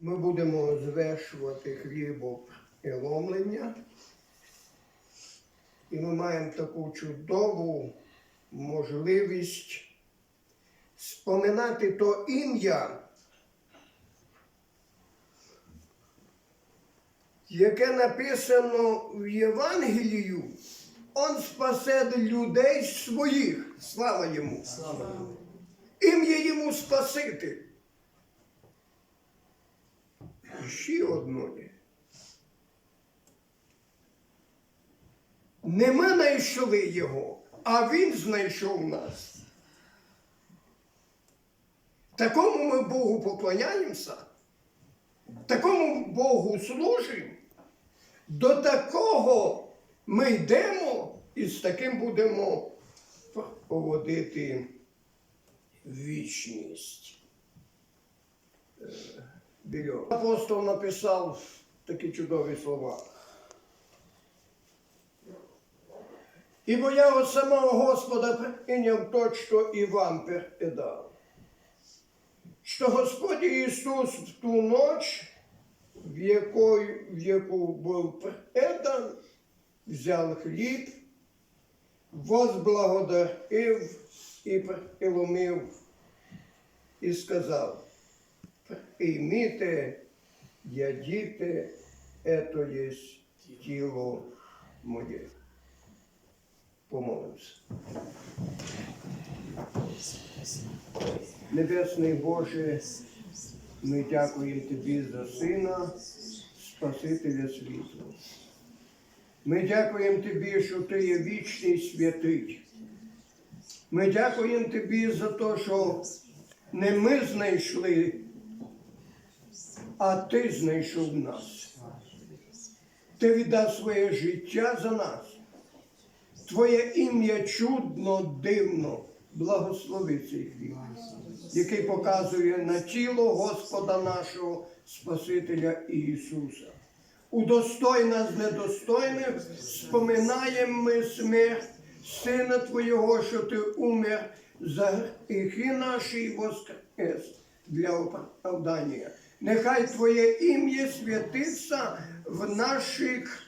Ми будемо звершувати хлібопреломлення. І ми маємо таку чудову можливість споминати то ім'я, яке написано в Євангелію, Он спасе людей своїх. Слава йому! Ім'я йому Спаситель. Ще одної. Не ми знайшли його, а він знайшов нас. Такому ми Богу поклоняємося, такому Богу служимо, до такого ми йдемо і з таким будемо поводити вічність. Більо. Апостол написав такі чудові слова. Ібо я от самого Господа прийняв то, що і вам передав. Що Господь Ісус в ту ніч, в, якої, в яку був предан, взяв хліб, возблагодарив і приломив, і сказав, прийміте, ядіте, ето є тіло моє. Помолимося. Небесний Боже, ми дякуємо Тобі за Сина, Спасителя світу. Ми дякуємо Тобі, що Ти є вічний святий. Ми дякуємо Тобі за те, що не ми знайшли, а Ти знайшов нас. Ти віддав своє життя за нас. Твоє ім'я чудно, дивно, благослови цей хліб, який показує на тіло Господа нашого Спасителя Ісуса. Удостой нас недостойних, споминаємо ми смерть Сина Твого, що Ти умер за гріхи наші воскрес для оправдання. Нехай Твоє ім'я святиться в наших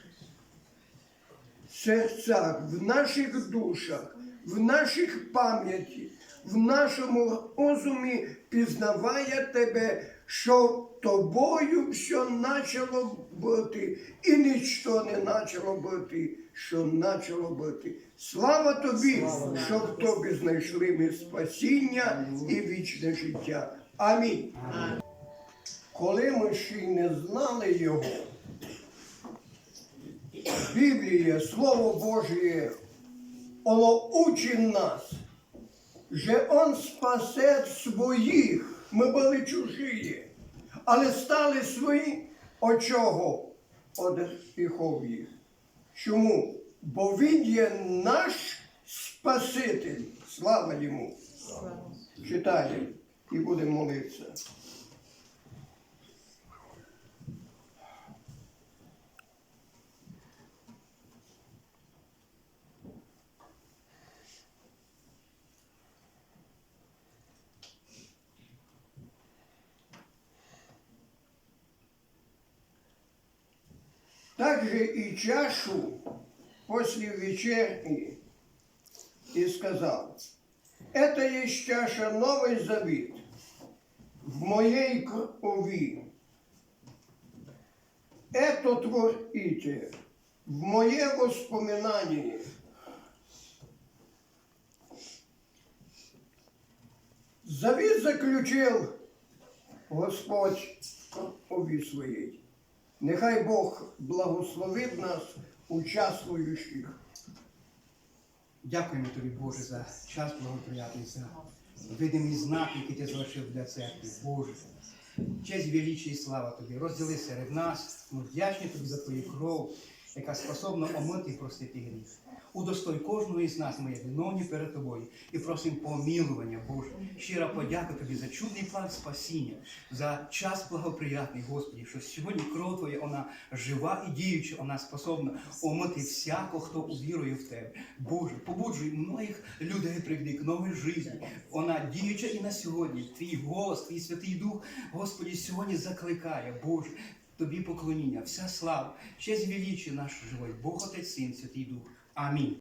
серцях, в наших душах, в наших пам'яті, в нашому розумі пізнаває тебе, що тобою все почало бути, і нічого не почало бути, що почало бути. Слава тобі, що в тобі знайшли ми спасіння і вічне життя. Амінь. Коли ми ще й не знали його, Біблія, Слово Божє, воно учить нас, що Он спасе своїх, ми були чужі, але стали свої от чого? От гріхов їх. Чому? Бо Він є наш Спаситель. Слава йому. Читаємо і будемо молитися. Также и чашу после вечерни и сказал, это есть чаша новый завет в моей крови. Это творите в мое воспоминание. Завет заключил Господь в крови своей. Нехай Бог благословить нас, участвуючих. Дякуємо тобі, Боже, за час благоприятний, за видимі знаки, які ти залишив для церкви. Боже. Честь, величі і слава тобі. Розділи серед нас. Ми вдячні тобі за твою кров, яка способна омити і простити гріх. Удостой кожного із нас, моє виновні перед тобою, і просим помилування, Боже. Щира подяка тобі за чудний план спасіння, за час благоприятний, Господі, що сьогодні кров Твоя, вона жива і діюча, вона способна омити всякого, хто увірує в тебе. Боже, побуджуй многих людей приведи к новій житті. Вона діюча і на сьогодні. Твій голос, твій Святий Дух, Господі, сьогодні закликає, Боже. Тобі поклоніння, вся слава, честь величі нашу живий, Бог Отець Син, Святий Дух. Амінь.